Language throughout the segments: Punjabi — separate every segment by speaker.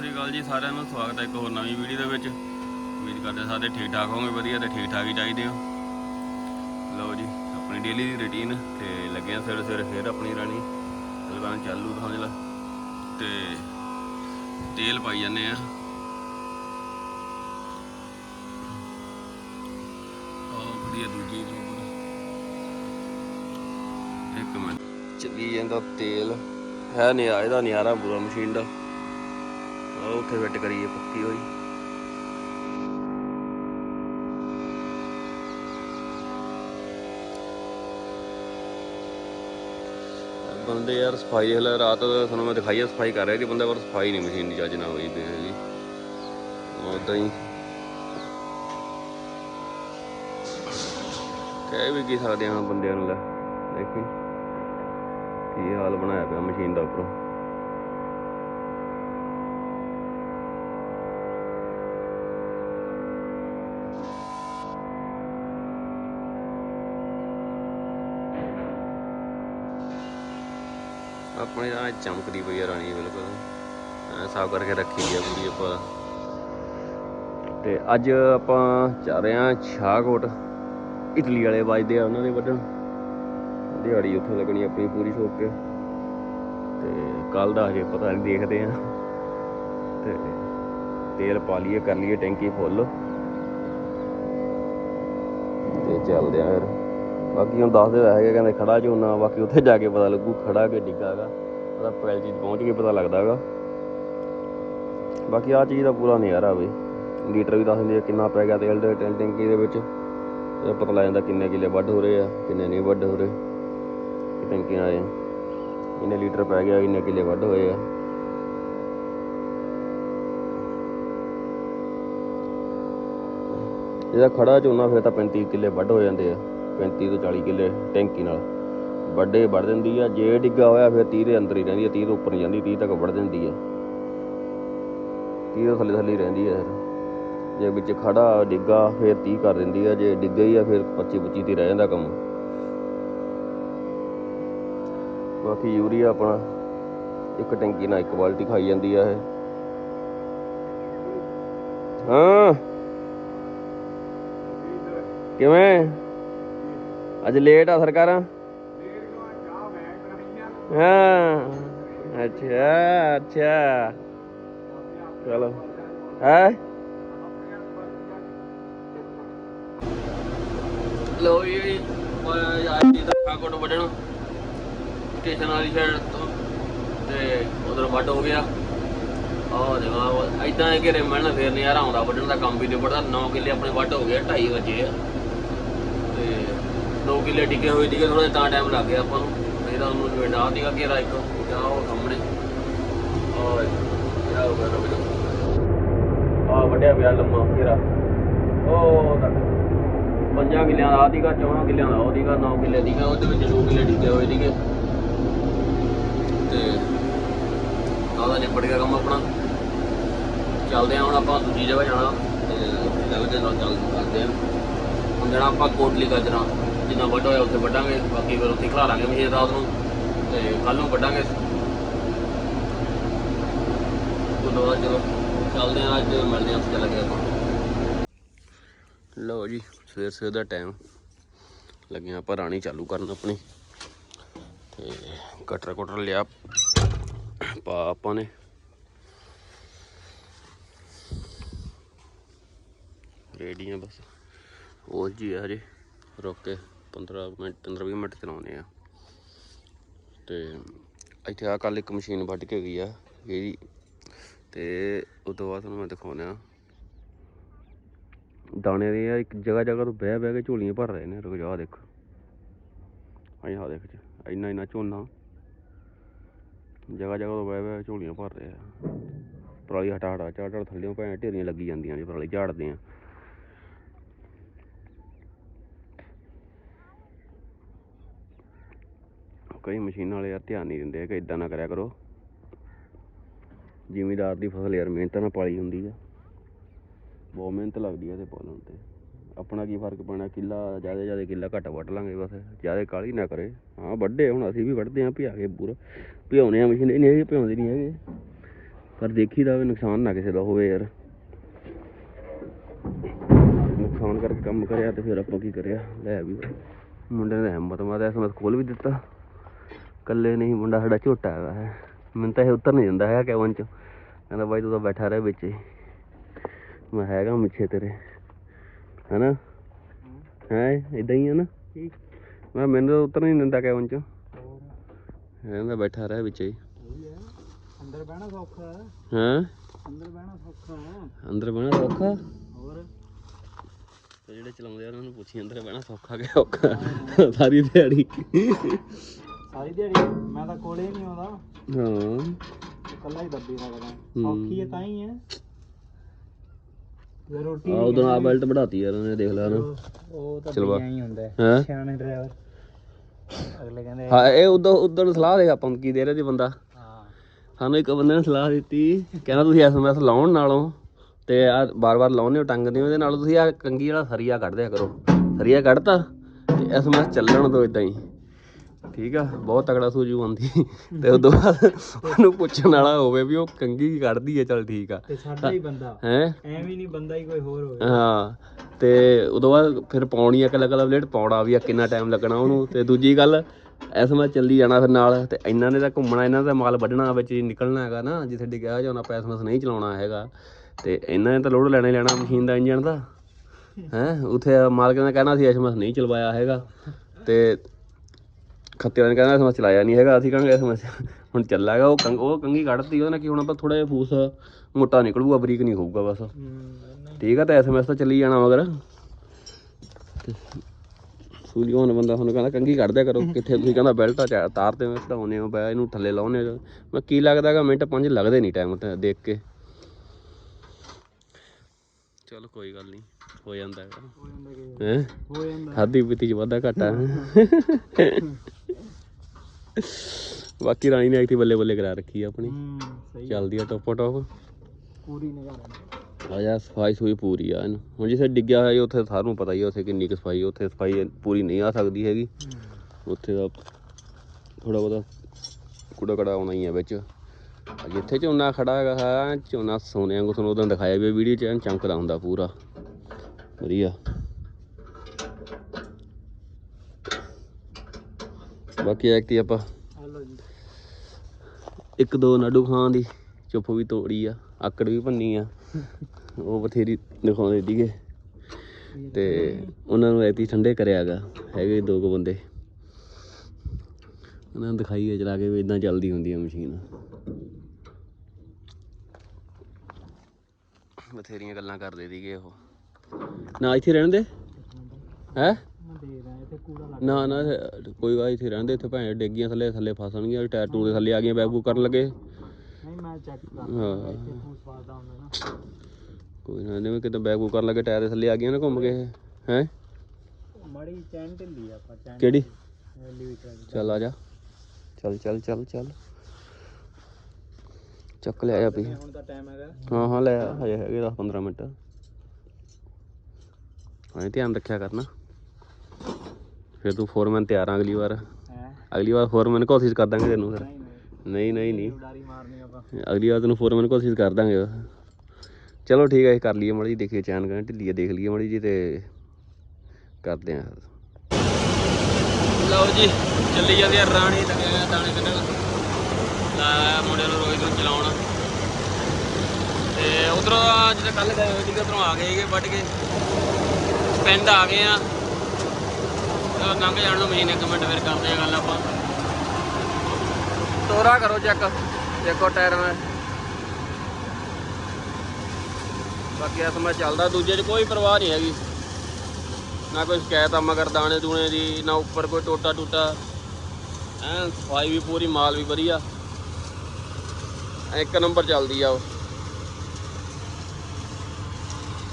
Speaker 1: ਸ੍ਰੀ ਅਕਾਲ ਜੀ, ਸਾਰਿਆਂ ਨੂੰ ਸਵਾਗਤ ਹੈ ਇੱਕ ਹੋਰ ਨਵੀਂ ਵੀਡੀਓ ਦੇ ਵਿੱਚ। ਉਮੀਦ ਕਰਦੇ ਹਾਂ ਸਾਰੇ ਠੀਕ ਠਾਕ ਹੋਵੋਗੇ, ਵਧੀਆ ਤੇ ਠੀਕ ਠਾਕ ਹੀ ਚਾਹੀਦੇ ਹੋ। ਲਓ ਜੀ, ਆਪਣੀ ਡੇਲੀ ਦੀ ਰੁਟੀਨ ਤੇ ਲੱਗੇ ਆ ਸਵੇਰੇ ਸਵੇਰੇ ਫੇਰ ਆਪਣੀ ਰਾਣੀ। ਲਗਾਨ ਚਾਲੂ ਥਾਂ ਜਿਹੜਾ ਤੇ ਤੇਲ ਪਾਈ ਜਾਂਦੇ ਆ ਆਹ ਵਧੀਆ ਦੂਜੀ ਇੱਕ ਮਿੰਟ। ਚੱਲੀ ਜਾਂਦਾ ਤੇਲ। ਹੈ ਨਹੀਂ ਇਹਦਾ ਨਿਆਰਾ ਪੂਰਾ ਮਸ਼ੀਨ ਦਾ। ਉੱਥੇ ਫਿੱਟ ਕਰੀਏ, ਪੱਕੀ ਹੋਈ। ਬੰਦੇ ਯਾਰ ਸਫ਼ਾਈ, ਹਲੇ ਰਾਤ ਤੁਹਾਨੂੰ ਮੈਂ ਦਿਖਾਈ ਸਫ਼ਾਈ ਕਰ ਰਿਹਾ ਸੀ ਬੰਦਾ ਪਰ ਸਫ਼ਾਈ ਨਹੀਂ ਮਸ਼ੀਨ ਦੀ, ਚੱਜ ਨਾ ਹੋਈ ਵੀ ਹੈਗੀ। ਉਦਾਂ ਹੀ। ਕਹਿ ਵੀ ਕੀ ਸਕਦੇ ਹਾਂ ਬੰਦਿਆਂ ਨੂੰ ਲੈ। ਦੇਖੀ। ਕੀ ਹਾਲ ਬਣਾਇਆ ਪਿਆ ਮਸ਼ੀਨ ਦਾ ਉੱਪਰੋਂ। ਆਪਣੇ ਆ ਚਮਕਦੀ ਪਈ ਆ ਰਾਣੀ ਬਿਲਕੁਲ। ਐ ਸਾਫ਼ ਕਰਕੇ ਰੱਖੀ ਗਈ ਪੂਰੀ ਆਪਾਂ। ਤੇ ਅੱਜ ਆਪਾਂ ਚੱਲ ਰਹੇ ਆ ਸ਼ਾਹਕੋਟ। ਇਟਲੀ ਵਾਲੇ ਵੱਜਦੇ ਆ ਉਹਨਾਂ ਦੇ ਵੱਢਣ। ਦਿਹਾੜੀ ਉੱਥੇ ਲੱਗਣੀ ਆਪਣੀ ਪੂਰੀ ਸੋਪ ਕੇ ਤੇ ਕੱਲ ਦਾ ਹਜੇ ਪਤਾ ਨਹੀਂ, ਦੇਖਦੇ ਆ ਤੇ ਤੇਲ ਪਾ ਲਈਏ, ਕਰ ਲਈਏ ਟੈਂਕੀ ਫੁੱਲ। ਤੇ ਚੱਲਦੇ ਆ ਫਿਰ। ਬਾਕੀ ਹੁਣ ਦੱਸਦੇ ਤਾਂ ਹੈਗੇ ਕਹਿੰਦੇ ਖੜਾ ਝੋਨਾ ਬਾਕੀ ਉੱਥੇ ਜਾ ਕੇ ਪਤਾ ਲੱਗੂ, ਖੜਾ ਕਿ ਡਿੱਗਾਗਾ ਉਹਦਾ ਪੈਲ ਚੀਜ਼ ਪਹੁੰਚ ਕੇ ਪਤਾ ਲੱਗਦਾਗਾ ਬਾਕੀ ਆ ਚੀਜ਼ ਦਾ ਪੂਰਾ ਨਜ਼ਾਰਾ ਬਈ। ਲੀਟਰ ਵੀ ਦੱਸ ਦਿੰਦੇ ਆ ਕਿੰਨਾ ਪੈ ਗਿਆ ਤੇਲ ਦੇ ਟੈਂ- ਟੈਂਕੀ ਦੇ ਵਿੱਚ ਇਹ ਪਤਾ ਲੱਗ ਜਾਂਦਾ ਕਿੰਨੇ ਕਿੱਲੇ ਵੱਢ ਹੋ ਰਹੇ ਆ, ਕਿੰਨੇ ਨਹੀਂ ਵੱਢ ਹੋ ਰਹੇ, ਕਿ ਟੈਂਕੀਆਂ ਆਏ ਇੰਨੇ ਲੀਟਰ ਪੈ ਗਿਆ ਇੰਨੇ ਕਿੱਲੇ ਵੱਢ ਹੋਏ ਆ। ਇਹਦਾ ਖੜਾ ਝੋਨਾ ਫਿਰ ਤਾਂ 35 ਕਿੱਲੇ ਵੱਢ ਹੋ ਜਾਂਦੇ ਆ। 35 ਤੋਂ 40 ਕਿੱਲੇ ਟੈਂਕੀ ਨਾਲ। ਵੱਡੇ ਵੱਢ ਦਿੰਦੀ ਆ, ਜੇ ਡਿੱਗਾ ਹੋਇਆ ਫਿਰ 30 ਦੇ ਅੰਦਰ ਹੀ ਰਹਿੰਦੀ ਆ 30 ਤੋਂ ਉੱਪਰ ਨਹੀਂ ਜਾਂਦੀ 30 ਤੱਕ ਵੱਢ ਦਿੰਦੀ ਆ। 30 ਤੋਂ ਥੱਲੇ ਥੱਲੇ ਰਹਿੰਦੀ ਆ ਫਿਰ। ਜੇ ਵਿੱਚ ਖੜਾ ਡਿੱਗਾ, ਫਿਰ 30 ਕਰ ਦਿੰਦੀ ਆ, ਜੇ ਡਿੱਗਾ ਹੀ ਆ, ਫਿਰ 25 25 ਤੇ ਰਹਿ ਜਾਂਦਾ ਕੰਮ। ਬਾਕੀ ਯੂਰੀਆ ਆਪਣਾ, ਇੱਕ ਟੈਂਕੀ ਨਾਲ ਇੱਕ ਬਾਲਟੀ ਖਾਈ ਜਾਂਦੀ ਆ ਇਹ। ਹਾਂ। ਕਿਵੇਂ? ਅੱਜ ਲੇਟ ਆ ਸਰਕਾਰਾਂ। ਹਾਂ। ਅੱਛਾ ਅੱਛਾ। ਚਲੋ। ਹੈ? ਲੋ ਇਹ ਆਈ ਦੀ ਕੋਟ ਵੱਢਣ ਸਟੇਸ਼ਨ ਵਾਲੀ ਸਾਈਡ ਤੋਂ, ਤੇ ਉਧਰ ਵੱਢ ਹੋ ਗਿਆ। ਆਹ ਜਗਾ ਇਦਾਂ ਇਹ ਘਰੇ ਮਿਲਣ, ਫੇਰ ਨਜ਼ਾਰਾ ਆਉਂਦਾ ਵੱਢਣ ਦਾ, ਕੰਮ ਵੀ ਨਿਬੜਦਾ 9 ਕਿੱਲੇ ਆਪਣੇ ਵੱਢ ਹੋ ਗਏ 2.5 ਵਜੇ ਆ। ਤੇ 2 ਕਿੱਲੇ ਟਿਕੇ ਹੋਏ ਸੀਗੇ ਥੋੜਾ ਤਾਂ ਟਾਈਮ ਲੱਗ ਗਿਆ ਆਪਾਂ ਨੂੰ। ਮੇਰਾ ਤਾਂ ਉਹਨੂੰ ਜਿਵੇਂ ਡਾਹ ਦੀਗਾ ਘੇਰਾ ਇੱਕ, ਜਾਂ ਉਹ ਸਾਹਮਣੇ। ਆਹ ਯਾ ਉਹ ਕਰ ਰਿਹਾ ਆਹ ਵੱਡਿਆ ਪਿਆ ਲੰਮਾ ਘੇਰਾ। ਉਹ ਤੱਕ ਪੰਜਾਂ ਕਿੱਲਿਆਂ ਦਾ ਆਦੀਗਾ ਚੌਹਾਂ ਕਿੱਲਿਆਂ ਦਾ, ਉਹ ਦੀਗਾ 9 ਕਿੱਲੇ ਦੀਗਾ ਉਹਦੇ ਵਿੱਚ 2 ਕਿੱਲੇ ਡਿੱਗੇ ਹੋਏ ਸੀਗੇ। ਤੇ ਆਦਾ ਨਿਬੜ ਗਿਆ ਕੰਮ ਆਪਣਾ। ਚੱਲਦੇ ਆ ਹੁਣ ਆਪਾਂ ਦੂਜੀ ਜਗ੍ਹਾ ਜਾਣਾ, ਤੇ ਜਗ੍ਹਾ ਨਾਲ ਚੱਲ ਕਰਦੇ ਆ ਹੁਣ ਜਾਣਾ ਆਪਾਂ ਕੋਟਲੀ ਗਾਜਰਾ। ਜਿੰਨਾ ਵੱਡਾ ਹੋਇਆ ਉੱਥੇ ਵੱਡਾਂਗੇ ਬਾਕੀ ਫਿਰ ਉੱਥੇ ਖਲਾ ਲਾਂਗੇ ਮਸ਼ੀਨ ਰਾਤ ਨੂੰ ਤੇ ਕੱਲ ਨੂੰ ਵੱਢਾਂਗੇ। ਉਦੋਂ ਬਾਅਦ ਚਲੋ ਚੱਲਦੇ ਆ ਅੱਜ ਮਿਲਦੇ ਆ ਉੱਥੇ ਚੱਲ ਗਏ ਆਪਾਂ। ਲਓ ਜੀ, ਸਵੇਰ ਸਵੇਰ ਦਾ ਟਾਈਮ ਲੱਗੇ ਆਪਾਂ ਰਾਣੀ ਚਾਲੂ ਕਰਨ ਆਪਣੀ। ਤੇ ਕਟਰ ਕਟਰ ਲਿਆ ਪਾ ਆਪਾਂ ਨੇ। ਰੇਡੀਆਂ ਬਸ। ਉਹ ਜੀ ਆ ਹਜੇ, ਰੁਕ ਕੇ। 15 ਮਿੰਟ 15 20 ਮਿੰਟ ਚਲਾਉਂਦੇ ਆ। ਤੇ ਇੱਥੇ ਆ ਕੱਲ ਇੱਕ ਮਸ਼ੀਨ ਵੱਢ ਕੇ ਗਈ ਆ, ਇਹਦੀ। ਤੇ ਉਸ ਤੋਂ ਬਾਅਦ ਤੁਹਾਨੂੰ ਮੈਂ ਦਿਖਾਉਣਾ ਦਾਣੇ ਦੇ ਆ, ਇੱਕ ਜਗ੍ਹਾ ਜਗ੍ਹਾ ਤੋਂ ਬਹਿ ਬਹਿ ਕੇ ਝੋਲੀਆਂ ਭਰ ਰਹੇ ਨੇ। ਰੁਕ ਜਾ ਦੇਖ। ਆਹ ਆਹ ਦੇਖ ਜੀ ਇੰਨਾ ਇੰਨਾ ਝੋਨਾ। ਜਗ੍ਹਾ ਜਗ੍ਹਾ ਤੋਂ ਬਹਿ ਬਹਿ ਕੇ ਝੋਲੀਆਂ ਭਰ ਰਹੇ ਆ। ਪਰਾਲੀ ਹਟਾ ਹਟਾ, ਝਾੜ ਝਾੜ ਥੱਲੇੋਂ ਭੈਣ, ਢੇਰੀਆਂ ਲੱਗੀ ਜਾਂਦੀਆਂ ਨੇ, ਪਰਾਲੀ ਝਾੜਦੇ ਆ। ਕਈ ਮਸ਼ੀਨਾਂ ਵਾਲੇ ਯਾਰ ਧਿਆਨ ਨਹੀਂ ਦਿੰਦੇ ਕਿ ਇਦਾਂ ਨਾ ਕਰਿਆ ਕਰੋ। ਜ਼ਿਮੀਦਾਰ ਦੀ ਫਸਲ ਯਾਰ ਮਿਹਨਤ ਨਾਲ ਪਾਲੀ ਹੁੰਦੀ ਆ। ਬਹੁਤ ਮਿਹਨਤ ਲੱਗਦੀ ਆ ਤੇ ਪਾਲਣ ਤੇ। ਆਪਣਾ ਕੀ ਫ਼ਰਕ ਪੈਣਾ, ਕਿੱਲਾ ਜ਼ਿਆਦਾ ਜ਼ਿਆਦਾ ਕਿੱਲਾ ਘੱਟ ਵੱਢ ਲਾਂਗੇ ਬਸ। ਜ਼ਿਆਦਾ ਕਾਲੀ ਨਾ ਕਰੇ। ਹਾਂ, ਵੱਢੇ ਹੁਣ ਅਸੀਂ ਵੀ ਵੱਢਦੇ ਆਂ ਭਿਆ ਕੇ ਪੂਰਾ। ਭਿਉਣੇ ਆ ਮਸ਼ੀਨ ਨਹੀਂ ਹੈਗੇ ਭਿਉਂਦੇ ਨਹੀਂ ਹੈਗੇ। ਪਰ ਦੇਖੀਦਾ ਵੀ ਨੁਕਸਾਨ ਨਾ ਕਿਸੇ ਦਾ ਹੋਵੇ ਯਾਰ। ਨੁਕਸਾਨ ਕਰਕੇ ਕੰਮ ਕਰਿਆ ਤੇ ਫਿਰ ਆਪਾਂ ਕੀ ਕਰਿਆ? ਲੈ ਵੀ ਮੁੰਡੇ ਨੇ ਹਿੰਮਤ ਮਾਰਿਆ ਐਸਐਮਐਸ ਖੋਲ ਵੀ ਦਿੱਤਾ। ਕੱਲੇ ਨਹੀਂ ਮੁੰਡਾ ਸਾਡਾ ਝੋਟਾ ਹੈਗਾ ਹੈ। ਮੈਨੂੰ ਤਾਂ ਇਹ ਉੱਤਰ ਨਹੀਂ ਦਿੰਦਾ ਹੈ ਕੈਵਨ ਚ। ਕਹਿੰਦਾ ਬਾਈ ਤੂੰ ਤਾਂ ਬੈਠਾ ਰਹਿ ਵਿੱਚ ਹੀ। ਮੈਂ ਹੈਗਾ ਮਿੱਛੇ ਤੇਰੇ। ਹਨਾ? ਹੈ ਇਦਾਂ ਹੀ ਆ ਨਾ? ਮੈਂ ਮੈਨੂੰ ਤਾਂ ਉੱਤਰ ਨਹੀਂ ਦਿੰਦਾ ਕੈਵਨ ਚ। ਕਹਿੰਦਾ ਬੈਠਾ ਰਹਿ ਵਿੱਚ ਹੀ।
Speaker 2: ਹੈ। ਅੰਦਰ ਬਹਿਣਾ ਸੌਖਾ ਹੈ।
Speaker 1: ਹਾਂ?
Speaker 2: ਅੰਦਰ ਬਹਿਣਾ ਸੌਖਾ ਹੈ।
Speaker 1: ਅੰਦਰ ਬਹਿਣਾ ਸੌਖਾ?
Speaker 2: ਹੋਰ?
Speaker 1: ਤੇ ਜਿਹੜੇ ਚਲਾਉਂਦੇ ਆ ਉਹਨਾਂ ਨੂੰ ਪੁੱਛੀ ਅੰਦਰ ਬਹਿਣਾ ਸੌਖਾ ਕਿ ਔਖਾ? ਸਾਰੀ ਦਿਹਾੜੀ।
Speaker 2: ਸਾਰੀ ਦਿਹਾੜੀ ਮੈਂ ਤਾਂ ਕੋਲੇ ਨਹੀਂ ਆਉਂਦਾ।
Speaker 1: ਹਾਂ।
Speaker 2: ਇਕੱਲਾ ਹੀ ਦੱਬੀ ਸਕਦਾ।
Speaker 1: ਹੂੰ।
Speaker 2: ਔਖੀ ਹੈ ਤਾਂ ਹੀ ਹੈ। ਜੇ ਰੋਟੀ
Speaker 1: ਆ ਉਦੋਂ ਆ ਬੈਲਟ ਵਧਾਤੀ ਯਾਰ ਉਹਨੇ ਦੇਖ ਲਿਆ ਨਾ
Speaker 2: ਉਹ- ਤਾਂ
Speaker 1: ਚਲਵਾ।
Speaker 2: ਹੀ ਹੁੰਦਾ ਹੈ।
Speaker 1: ਹੈਂ?
Speaker 2: ਸਿਆਣੇ ਡਰਾਈਵਰ ਅਗਲੇ ਕਹਿੰਦੇ
Speaker 1: ਹਾਂ ਇਹ ਉਦੋਂ ਉਦੋਂ ਸਲਾਹ ਦੇ ਆਪਾਂ ਕੀ ਦੇ ਰਿਹਾ ਸੀ ਬੰਦਾ।
Speaker 2: ਹਾਂ।
Speaker 1: ਸਾਨੂੰ ਇੱਕ ਬੰਦੇ ਨੇ ਸਲਾਹ ਦਿੱਤੀ ਕਹਿੰਦਾ ਤੁਸੀਂ ਐਸਐਮਐਸ ਲਾਉਣ ਨਾਲੋਂ ਤੇ ਆ ਬਾਰ-ਬਾਰ ਲਾਉਣੇ ਹੋ ਟੰਗਦੇ ਹੋ ਇਹਦੇ ਨਾਲ ਤੁਸੀਂ ਆ ਕੰਗੀ ਵਾਲਾ ਸਰੀਆ ਕੱਢ ਦਿਆ ਕਰੋ। ਸਰੀਆ ਕੱਢਤਾ ਤੇ ਐਸਐਮਐਸ ਚੱਲਣ ਦੋ ਇਦਾਂ ਹੀ। ਠੀਕ ਆ ਬਹੁਤ ਤਗੜਾ ਸੂਜੂ ਆਉਂਦੀ ਤੇ ਉਦੋਂ ਬਾਅਦ ਉਹਨੂੰ ਪੁੱਛਣ ਵਾਲਾ ਹੋਵੇ ਵੀ ਉਹ ਕੰਗੀ ਕੱਢਦੀ ਹੈ ਚਲ ਠੀਕ ਆ।
Speaker 2: ਤੇ ਸਾਡਾ ਹੀ ਬੰਦਾ।
Speaker 1: ਹੈ?
Speaker 2: ਐਵੇਂ ਨਹੀਂ ਬੰਦਾ ਹੀ ਕੋਈ ਹੋਰ ਹੋਵੇ।
Speaker 1: ਹਾਂ ਤੇ ਉਦੋਂ ਬਾਅਦ ਫਿਰ ਪਾਉਣੀ ਆ ਕਲਾ ਕਲਾ ਪਲੇਟ ਪਾਉਣਾ ਵੀ ਆ ਕਿੰਨਾ ਟਾਈਮ ਲੱਗਣਾ ਉਹਨੂੰ। ਤੇ ਦੂਜੀ ਗੱਲ ਐਸਐਮਐਸ ਚੱਲੀ ਜਾਣਾ ਫਿਰ ਨਾਲ ਤੇ ਇਹਨਾਂ ਨੇ ਤਾਂ ਘੁੰਮਣਾ ਇਹਨਾਂ ਦਾ ਮਾਲ ਵੱਢਣਾ ਵਿੱਚ ਨਿਕਲਣਾ ਹੈਗਾ ਨਾ ਜਿੱਥੇ ਡਿੱਗਿਆ ਜਾਣਾ ਐਸਐਮਐਸ ਨਹੀਂ ਚਲਾਉਣਾ ਹੈਗਾ। ਤੇ ਇਹਨਾਂ ਨੇ ਤਾਂ ਲੋਡ ਲੈਣਾ ਹੀ ਲੈਣਾ ਮਸ਼ੀਨ ਦਾ ਇੰਜਣ ਦਾ। ਹੈ ਉੱਥੇ ਮਾਲਕ ਨੇ ਕਹਿਣਾ ਸੀ ਐਸਐਮਐਸ ਨਹੀਂ ਚਲਵਾਇਆ ਹੈਗਾ। ਤੇ ਖੱਤੇ ਵਾਲੇ ਨੇ ਕਹਿੰਦਾ ਐਸਐਮਐਸ ਚਲਾਇਆ ਨਹੀਂ ਹੈਗਾ ਅਸੀਂ ਕਹਾਂਗੇ ਐਸਐਮਐਸ ਹੁਣ ਚੱਲਾਗਾ ਉਹ ਕੰਗ ਉਹ ਕੰਗੀ ਕੱਢਤੀ ਉਹਦੇ ਨਾਲ ਕੀ ਹੁਣ ਆਪਾਂ ਥੋੜਾ ਜਿਹਾ ਫੂਸ ਮੋਟਾ ਨਿਕਲੂਗਾ ਬਰੀਕ ਨਹੀਂ ਹੋਊਗਾ ਬਸ।
Speaker 2: ਹੂੰ
Speaker 1: ਠੀਕ ਆ ਤਾਂ ਐਸਐਮਐਸ ਤਾਂ ਚੱਲੀ ਜਾਣਾ ਮਗਰ। ਸੂਲੀ ਹੋਣ ਬੰਦਾ ਤੁਹਾਨੂੰ ਕਹਿੰਦਾ ਕੰਗੀ ਕੱਢ ਦਿਆ ਕਰੋ ਕਿੱਥੇ ਤੁਸੀਂ ਕਹਿੰਦਾ ਬੈਲਟ ਆ ਤਾਰ ਤੇ ਚੜਾਉਨੇ ਹੋ ਬੈ ਇਹਨੂੰ ਥੱਲੇ ਲਾਉਨੇ ਹੋ। ਮੈਂ ਕੀ ਲੱਗਦਾਗਾ ਮਿੰਟ ਪੰਜ ਲੱਗਦੇ ਨਹੀਂ ਟਾਈਮ ਤੇ ਦੇਖ ਕੇ। ਚਲੋ ਕੋਈ ਗੱਲ ਨਹੀਂ ਹੋ ਜਾਂਦਾ ਹੈਗਾ।
Speaker 2: ਹੋ ਜਾਂਦਾ
Speaker 1: ਹੈ?
Speaker 2: ਹੋ ਜਾਂਦਾ।
Speaker 1: ਖਾਦੀ ਪੀਤੀ ਚ ਵਾਧਾ ਘਾਟਾ। ਬਾਕੀ ਰਾਣੀ ਨੇ ਐਕਟੀ ਬੱਲੇ ਬੱਲੇ ਕਰਾ ਰੱਖੀ ਆ ਆਪਣੀ।
Speaker 2: ਸਹੀ
Speaker 1: ਚੱਲਦੀ ਆ ਟੋਪੋ ਟੋਪ।
Speaker 2: ਪੂਰੀ ਨਿਗਾਹ
Speaker 1: ਆ ਜਾ ਸਫ਼ਾਈ ਸੂਈ ਪੂਰੀ ਆ ਇਹਨੂੰ। ਹੁਣ ਜਿੱਥੇ ਡਿੱਗਿਆ ਹੋਇਆ ਜੀ, ਉੱਥੇ ਸਾਰਿਆਂ ਨੂੰ ਪਤਾ ਹੀ ਆ ਉੱਥੇ ਕਿੰਨੀ ਕੁ ਸਫ਼ਾਈ ਆ, ਉੱਥੇ ਸਫ਼ਾਈ ਪੂਰੀ ਨਹੀਂ ਆ ਸਕਦੀ ਹੈਗੀ। ਉੱਥੇ ਦਾ ਥੋੜਾ ਬਹੁਤਾ ਕੂੜਾ ਕੜਾ ਆਉਣਾ ਹੀ ਆ ਵਿੱਚ। ਆ ਜਿੱਥੇ ਝੋਨਾ ਖੜਾ ਹੈਗਾ ਹੈ ਝੋਨਾ ਸੋਨੇ ਵਾਂਗੂ ਤੁਹਾਨੂੰ ਉਦੋਂ ਦਿਖਾਇਆ ਵੀ ਵੀਡੀਓ 'ਚ ਐਨ ਚਮਕਦਾ ਹੁੰਦਾ ਪੂਰਾ। ਵਧੀਆ। ਬਾਕੀ ਐਕਤੀ ਆਪਾਂ
Speaker 2: ਹਲੋ ਜੀ
Speaker 1: ਇੱਕ ਦੋ ਨਾਡੂ ਖਾਂ ਦੀ, ਚੁੱਪ ਵੀ ਤੋੜੀ ਆ, ਆਕੜ ਵੀ ਭੰਨੀ ਆ। ਉਹ ਬਥੇਰੀ ਦਿਖਾਉਂਦੇ ਸੀਗੇ। ਤੇ ਉਹਨਾਂ ਨੂੰ ਐਤੀ ਠੰਡੇ ਕਰਿਆਗਾ ਹੈਗੇ ਦੋ ਕੁ ਬੰਦੇ। ਉਹਨਾਂ ਨੂੰ ਦਿਖਾਈ ਚਲਾ ਕੇ ਵੀ ਇਦਾਂ ਚੱਲਦੀ ਹੁੰਦੀ ਆ ਮਸ਼ੀਨ। ਬਥੇਰੀਆਂ ਗੱਲਾਂ ਕਰਦੇ ਸੀਗੇ ਉਹ। ਨਾ ਇੱਥੇ ਰਹਿਣ ਦੇ? ਹੈ? ਨਾ ਨਾ ਕੋਈ ਗੱਲ ਇੱਥੇ ਰਹਿੰਦੇ ਇੱਥੇ ਭੈਣ ਡੇਗੀਆਂ ਥੱਲੇ ਥੱਲੇ ਫਸਣਗੀਆਂ ਟਾਇਰ ਟੂਰ ਦੇ ਥੱਲੇ ਆ ਗਈਆਂ ਬੈਗ ਕਰਨ ਲੱਗੇ।
Speaker 2: ਨਹੀਂ ਮੈਂ ਚੈੱਕ
Speaker 1: ਹਾਂ।
Speaker 2: ਕਰਦਾ ਇੱਥੇ ਫੂਸ ਪਾਦਾ ਹੁੰਦਾ ਨਾ।
Speaker 1: ਕੋਈ ਨਾ ਜਿਵੇਂ ਕਿਤੇ ਬੈਗ ਕਰਨ ਲੱਗੇ ਟਾਇਰ ਦੇ ਥੱਲੇ ਆ ਗਈਆਂ ਨਾ ਘੁੰਮ ਕੇ ਹੈ?
Speaker 2: ਮਾੜੀ ਚੈਨ ਢਿੱਲੀ ਆ ਆਪਾਂ ਚੈਨ
Speaker 1: ਕਿਹੜੀ?
Speaker 2: ਲੀਵੀਟਰ
Speaker 1: ਚੱਲ ਆ ਜਾ। ਚੱਲ ਚੱਲ ਚੱਲ ਚੱਲ। ਚੱਕ ਲਿਆ ਆ ਵੀ
Speaker 2: ਹੁਣ ਤਾਂ ਟਾਈਮ ਹੈਗਾ।
Speaker 1: ਹਾਂ ਹਾਂ ਲੈ ਆ, ਹਜੇ ਹੈਗੇ 10 15 ਮਿੰਟ। ਹਾਂ ਧਿਆਨ ਰੱਖਿਆ ਕਰਨਾ। ਫਿਰ ਤੂੰ ਫੋਰਮੈਨ ਤਿਆਰ ਆ ਅਗਲੀ ਵਾਰ। ਅਗਲੀ ਵਾਰ ਫੋਰਮੈਨ ਕੋਸ਼ਿਸ਼ ਕਰ ਦਾਂਗੇ ਤੈਨੂੰ ਫਿਰ।
Speaker 2: ਨਹੀਂ ਨਹੀਂ।
Speaker 1: ਨਹੀਂ ਅਗਲੀ ਵਾਰ ਤੈਨੂੰ ਫੋਰਮੈਨ ਕੋਸ਼ਿਸ਼ ਕਰ ਦਾਂਗੇ। ਚਲੋ ਠੀਕ ਹੈ ਕਰ ਲਈਏ ਮੜੀ ਦੇਖੀਏ ਚੈਨ ਕਰਨ ਢਿੱਲੀ ਹੈ, ਦੇਖ ਲਈਏ ਮੜੀ ਜੀ ਤੇ ਕਰਦੇ ਆਂ। ਲਓ ਜੀ ਚੱਲੀ ਜਾਂਦੀ ਆ ਰਾਣੀ ਦਾਣੇ ਕੱਢਣ। ਲੈ ਮੁੰਡੇ ਨੂੰ ਰੋਜ਼ ਨੂੰ ਚਲਾਉਣ। ਤੇ ਉਧਰੋਂ ਜਿਹੜੇ ਕੱਲ ਗਏ ਹੋਏ ਸੀਗੇ ਉਧਰੋਂ ਆ ਗਏ ਵੱਢ ਕੇ। ਪਿੰਡ ਆ ਗਏ ਆ। ਲੰਘ ਜਾਣ ਨੂੰ ਮਹੀਨੇ ਇੱਕ ਮਿੰਟ ਫਿਰ ਕਰਦੇ ਆ ਗੱਲ ਆਪਾਂ। ਤੋਰਾ ਕਰੋ ਚੈੱਕ ਦੇਖੋ ਟਾਇਰ ਮੈਂ। ਬਾਕੀ ਇਸ ਮੈਂ ਚੱਲਦਾ, ਦੂਜੇ 'ਚ ਕੋਈ ਪਰਵਾਹ ਨਹੀਂ ਹੈਗੀ। ਨਾ ਕੋਈ ਸ਼ਿਕਾਇਤ ਆ ਮਗਰ ਦਾਣੇ ਦੂਣੇ ਦੀ, ਨਾ ਉੱਪਰ ਕੋਈ ਟੋਟਾ ਟੂਟਾ। ਐਨ ਸਫ਼ਾਈ ਵੀ ਪੂਰੀ, ਮਾਲ ਵੀ ਵਧੀਆ। ਇੱਕ ਨੰਬਰ ਚੱਲਦੀ ਆ ਉਹ।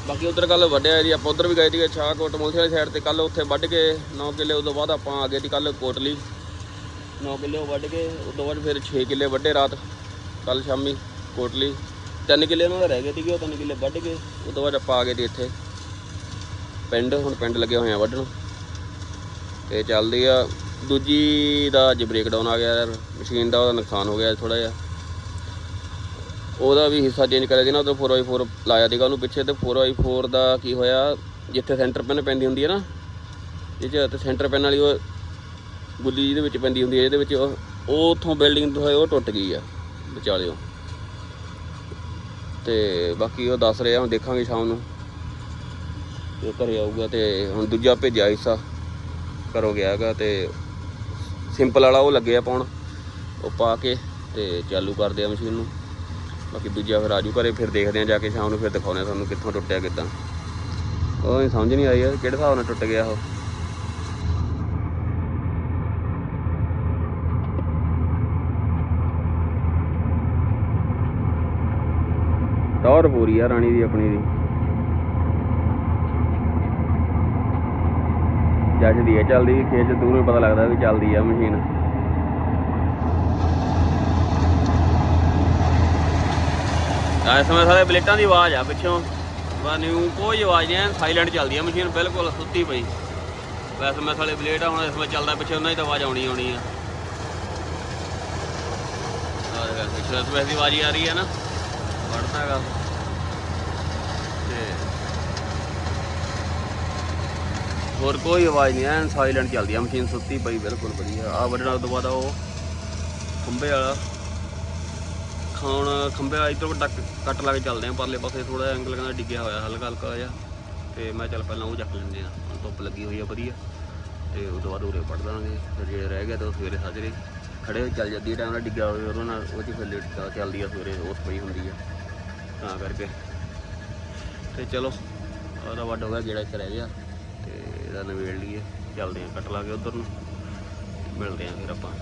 Speaker 1: ਬਾਕੀ ਉਧਰ ਕੱਲ ਵੱਡਿਆ ਜੀ, ਆਪਾਂ ਉਧਰ ਵੀ ਗਏ ਸੀਗੇ ਛਾਹਕੋਟ ਮੂਸੇ ਵਾਲੀ ਸਾਈਡ ਤੇ ਕੱਲ ਉੱਥੇ ਵੱਢ ਕੇ 9 ਕਿੱਲੇ, ਉਦੋਂ ਬਾਅਦ ਆਪਾਂ ਆ ਗਏ ਸੀ ਕੱਲ ਕੋਟਲੀ। 9 ਕਿੱਲੇ ਉਹ ਵੱਢ ਕੇ, ਉਦੋਂ ਬਾਅਦ ਫਿਰ 6 ਕਿੱਲੇ ਵੱਢੇ ਰਾਤ ਕੱਲ ਸ਼ਾਮੀ ਕੋਟਲੀ। 3 ਕਿੱਲੇ ਉਹਨਾਂ ਦੇ ਰਹਿ ਗਏ ਸੀਗੇ, ਉਹ 3 ਕਿੱਲੇ ਵੱਢ ਕੇ, ਉਦੋਂ ਬਾਅਦ ਆਪਾਂ ਆ ਗਏ ਸੀ ਇੱਥੇ। ਪਿੰਡ, ਹੁਣ ਪਿੰਡ ਲੱਗੇ ਹੋਏ ਆ ਵੱਢਣ। ਤੇ ਚੱਲਦੀ ਆ, ਦੂਜੀ ਦਾ ਅੱਜ ਬ੍ਰੇਕਡਾਊਨ ਆ ਗਿਆ ਯਾਰ ਮਸ਼ੀਨ ਦਾ ਉਹਦਾ ਨੁਕਸਾਨ ਹੋ ਗਿਆ ਥੋੜਾ ਜਿਹਾ। ਉਹਦਾ ਵੀ ਹਿੱਸਾ ਚੇਂਜ ਕਰਿਆ ਸੀ ਨਾ, ਉਦੋਂ 4x4 ਲਾਇਆ ਸੀਗਾ ਉਹਨੂੰ ਪਿੱਛੇ ਤੇ 4x4 ਦਾ ਕੀ ਹੋਇਆ, ਜਿੱਥੇ ਸੈਂਟਰ ਪੈਨ ਪੈਂਦੀ ਹੁੰਦੀ ਹੈ ਨਾ ਜਿਹਦੇ ਚ ਤੇ ਸੈਂਟਰ ਪੈਨ ਵਾਲੀ ਉਹ ਗੁੱਲੀ ਜਿਹਦੇ ਵਿੱਚ ਪੈਂਦੀ ਹੁੰਦੀ ਹੈ ਜਿਹਦੇ ਵਿੱਚ ਉਹ ਉਹ ਉਥੋਂ ਬਿਲਡਿੰਗ ਤੋਂ ਹੋਏ ਉਹ ਟੁੱਟ ਗਈ ਆ, ਵਿਚਾਲਿਓ। ਤੇ ਬਾਕੀ ਉਹ ਦੱਸ ਰਿਹਾ, ਹੁਣ ਦੇਖਾਂਗੇ ਸ਼ਾਮ ਨੂੰ। ਤੇ ਘਰੇ ਆਊਗਾ ਤੇ ਹੁਣ ਦੂਜਾ ਭੇਜਿਆ ਹਿੱਸਾ, ਘਰੋਂ ਗਿਆ ਹੈਗਾ ਤੇ ਸਿੰਪਲ ਵਾਲਾ ਉਹ ਲੱਗਿਆ ਪਾਉਣ, ਉਹ ਪਾ ਕੇ ਤੇ ਚਾਲੂ ਕਰਦੇ ਆ ਮਸ਼ੀਨ ਨੂੰ। ਬਾਕੀ ਦੂਜਾ ਫਿਰ ਆਜੂ ਘਰੇ ਫਿਰ ਦੇਖਦੇ ਆ ਜਾ ਕੇ ਸ਼ਾਮ ਨੂੰ ਫਿਰ ਦਿਖਾਉਣੇ ਆ ਤੁਹਾਨੂੰ ਕਿੱਥੋਂ ਟੁੱਟਿਆ ਕਿੱਦਾਂ। ਉਹ ਨਹੀਂ ਸਮਝ ਨਹੀਂ ਆਈ ਯਾਰ ਕਿਹੜੇ ਹਿਸਾਬ ਨਾਲ ਟੁੱਟ ਗਿਆ ਉਹ। ਟੌਰ ਪੂਰੀ ਆ ਰਾਣੀ ਦੀ, ਆਪਣੀ ਦੀ। ਜੱਜਦੀ ਹੈ ਚੱਲਦੀ, ਖੇਤ ਚ ਦੂਰੋਂ ਪਤਾ ਲੱਗਦਾ ਵੀ ਚੱਲਦੀ ਆ ਮਸ਼ੀਨ। ਆ ਇਸ ਸਮੇਂ ਸਾਰੇ ਬਲੇਟਾਂ ਦੀ ਆਵਾਜ਼ ਆ ਪਿੱਛੋਂ। ਨਿਊ ਕੋਈ ਆਵਾਜ਼ ਨਹੀਂ ਸਾਇਲੈਂਟ ਚੱਲਦੀ ਆ ਮਸ਼ੀਨ, ਬਿਲਕੁਲ ਸੁੱਤੀ ਪਈ। ਵੈਸੇ ਮੈਂ ਸਾਲੇ ਬਲੇਟ ਆ, ਹੁਣ ਇਸ ਸਮੇਂ ਚੱਲਦਾ ਪਿੱਛੇ ਉਹਨਾਂ ਦੀ ਤਾਂ ਆਵਾਜ਼ ਆਉਣੀ ਆਉਣੀ ਆ। ਪਿੱਛੇ ਇਸ ਵੇਲੇ ਆਵਾਜ਼ ਆ ਰਹੀ ਆ ਨਾ। ਵੜਦਾ ਹੈਗਾ ਤੇ ਹੋਰ ਕੋਈ ਆਵਾਜ਼ ਨਹੀਂ, ਐਨ ਸਾਇਲੈਂਟ ਚੱਲਦੀ ਆ ਮਸ਼ੀਨ, ਸੁੱਤੀ ਪਈ ਬਿਲਕੁਲ ਵਧੀਆ। ਆ ਵੱਢਣਾ ਤੋਂ ਬਾਅਦ ਉਹ ਖੰਬੇ ਵਾਲਾ। ਖਾਣ ਖੰਬੇ ਵਾਲਾ ਇੱਧਰ ਕੱਟ ਲਾ ਕੇ ਚੱਲਦੇ ਆ ਪਰਲੇ ਪਾਸੇ ਥੋੜਾ ਐਂਗਲ ਕਹਿੰਦਾ ਡਿੱਗਿਆ ਹੋਇਆ, ਹਲਕਾ ਹਲਕਾ ਜਿਹਾ। ਤੇ ਮੈਂ ਚੱਲ ਪਹਿਲਾਂ ਉਹ ਚੱਕ ਲੈਂਦੇ ਆ ਹੁਣ ਧੁੱਪ ਲੱਗੀ ਹੋਈ ਆ, ਵਧੀਆ। ਤੇ ਉਸ ਤੋਂ ਬਾਅਦ ਉਰੇ ਵੱਢ ਦਾਂਗੇ। ਫਿਰ ਜੇ ਰਹਿ ਗਿਆ ਤਾਂ ਉਹ ਸਵੇਰੇ ਸਾਜਰੇ ਖੜੇ ਹੋ ਚੱਲ ਜਾਂਦੀ ਟਾਈਮ ਨਾਲ ਡਿੱਗਿਆ ਹੋਵੇ, ਉਹਦੇ ਨਾਲ ਉਹ 'ਚ ਫਿਰ ਲੇਟ ਚੱਲਦੀ ਆ ਸਵੇਰੇ, ਉਸ ਪਈ ਹੁੰਦੀ ਆ। ਤਾਂ ਕਰਕੇ। ਤੇ ਚਲੋ, ਉਹਦਾ ਵੱਡ ਹੋ ਗਿਆ ਜਿਹੜਾ ਇੱਕ ਰਹਿ ਗਿਆ। ਤੇ ਇਹਦਾ ਨਵੇੜ ਲਈਏ, ਚੱਲਦੇ ਆ ਕੱਟ ਲਾ ਕੇ ਉਧਰ ਨੂੰ। ਮਿਲਦੇ ਆ ਫਿਰ ਆਪਾਂ।